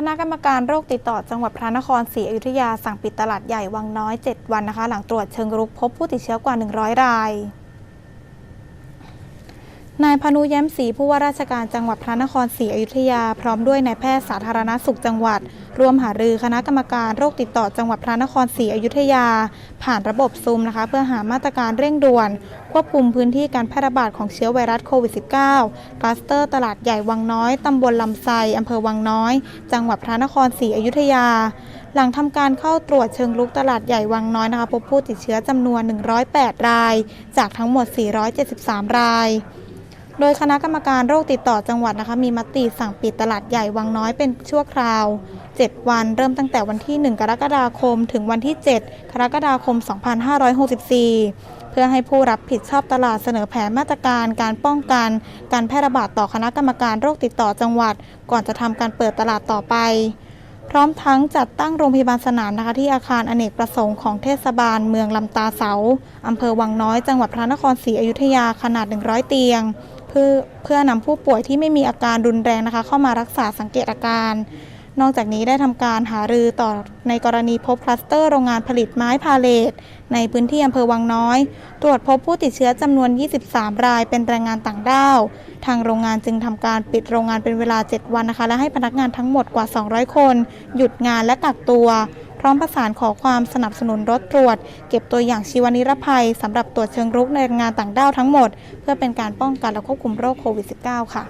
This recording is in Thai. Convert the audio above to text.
คณะกรรมการโรคติดต่อจังหวัดพระนครศรีอยุธยาสั่งปิดตลาดใหญ่วังน้อย 7 วันนะคะ หลังตรวจเชิงรุกพบผู้ติดเชื้อกว่า 100 ราย นายพานุแย้มศรีผู้ว่าราชการจังหวัดพระนครศรีอยุธยา พร้อมด้วยนายแพทย์สาธารณสุขจังหวัดร่วมหารือคณะกรรมการโรคติดต่อจังหวัดพระนครศรีอยุธยา ผ่านระบบซูมนะคะ เพื่อหามาตรการเร่งด่วน ควบคุมพื้นที่การแพร่ระบาดของเชื้อไวรัสโควิด -19 คลัสเตอร์ตลาดใหญ่วังน้อย ตำบลลำไซอำเภอวังน้อย จังหวัดพระนครศรีอยุธยา หลังทำการเข้าตรวจเชิงลุกตลาดใหญ่วังน้อยนะคะพบผู้ติดเชื้อจำนวน 108 ราย จากทั้งหมด 473 ราย โดยคณะกรรมการโรคติดต่อจังหวัดนะคะ มีมติสั่งปิดตลาดใหญ่วังน้อยเป็นชั่วคราว 7 วัน เริ่มตั้งแต่วันที่ 1 กรกฎาคม ถึงวันที่ 7 กรกฎาคม 2564 เพื่อให้ผู้รับผิดชอบตลาดเสนอแผนมาตรการการป้องกัน การแพร่ระบาดต่อคณะกรรมการโรคติดต่อจังหวัด ก่อนจะทำการเปิดตลาดต่อไป พร้อมทั้งจัดตั้งโรงพยาบาลสนามนะคะที่อาคารอเนกประสงค์ของเทศบาล เมืองลำตาเสาอำเภอวังน้อย จังหวัดพระนครศรีอยุธยาขนาด 100 เตียง เพื่อเพื่อนำผู้ป่วยที่ไม่มีอาการรุนแรงนะคะ เข้ามารักษาสังเกตอาการ นอกจากนี้ได้ทำการหารือต่อในกรณีพบคลัสเตอร์โรงงานผลิตไม้พาเลทในพื้นที่อำเภอวังน้อย ตรวจพบผู้ติดเชื้อจำนวน 23 รายเป็นแรงงานต่างด้าว ทางโรงงานจึงทำการปิดโรงงานเป็นเวลา 7 วันนะคะ และให้พนักงานทั้งหมดกว่า 200 คน หยุดงานและกักตัว พร้อมประสานขอความสนับสนุนรถตรวจ เก็บตัวอย่างชีวนิรภัยสำหรับตรวจเชิงรุกในแรงงานต่างด้าวทั้งหมด เพื่อเป็นการป้องกันและควบคุมโรคโควิด -19 ค่ะ